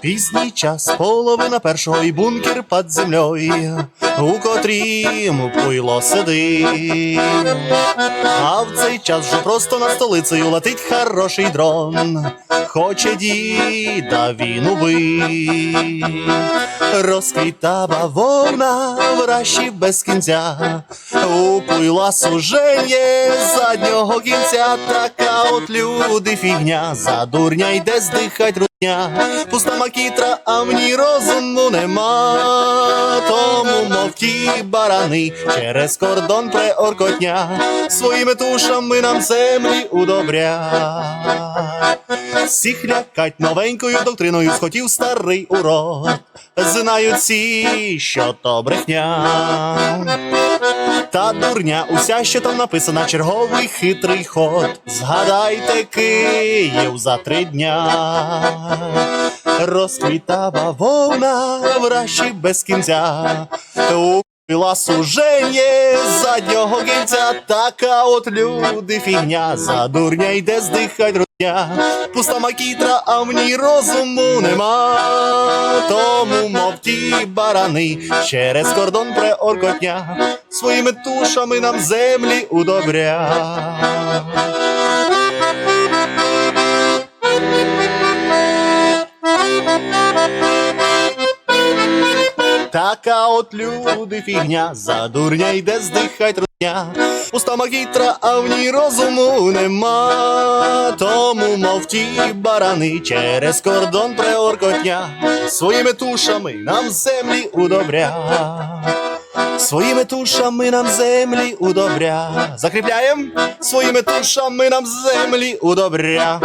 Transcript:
Пізній час, половина першого і бункер під землею, у котрім пуйло сидить. А в цей час вже просто над столицею летить хороший дрон, хоче діда він убить. Розквіта бавовна в раші без кінця, у пуйла сужеє заднього кінця, така от люди фігня, за дурня йде здихать рудня, пуста макітра, а ній розуму нема, мов ті барани через кордон преоркотня, своїми тушами нам землі удобря. Всіх лякать новенькою доктриною схотів старий урод, знають всі, що то брехня. Та дурня, уся, що там написана, черговий хитрий ход. Згадайте Київ за три дня. Розквіта бавовна в раші без кінця. Упила сужеє заднього кінця, така от люди фігня, за дурня йде здихать рудня. Пуста макітра, а в ній розуму нема. Тому мов ті барани через кордон преоркотня, своїми тушами нам землі удобря. Така от люди фігня, за дурня йде здихать рудня. Макітра, а в ній розуму нема. Тому мов ті барани через кордон преоркотня. Своїми тушами нам землі удобря. Своїми тушами нам землі удобря. Закріпляєм своїми тушами нам землі удобря.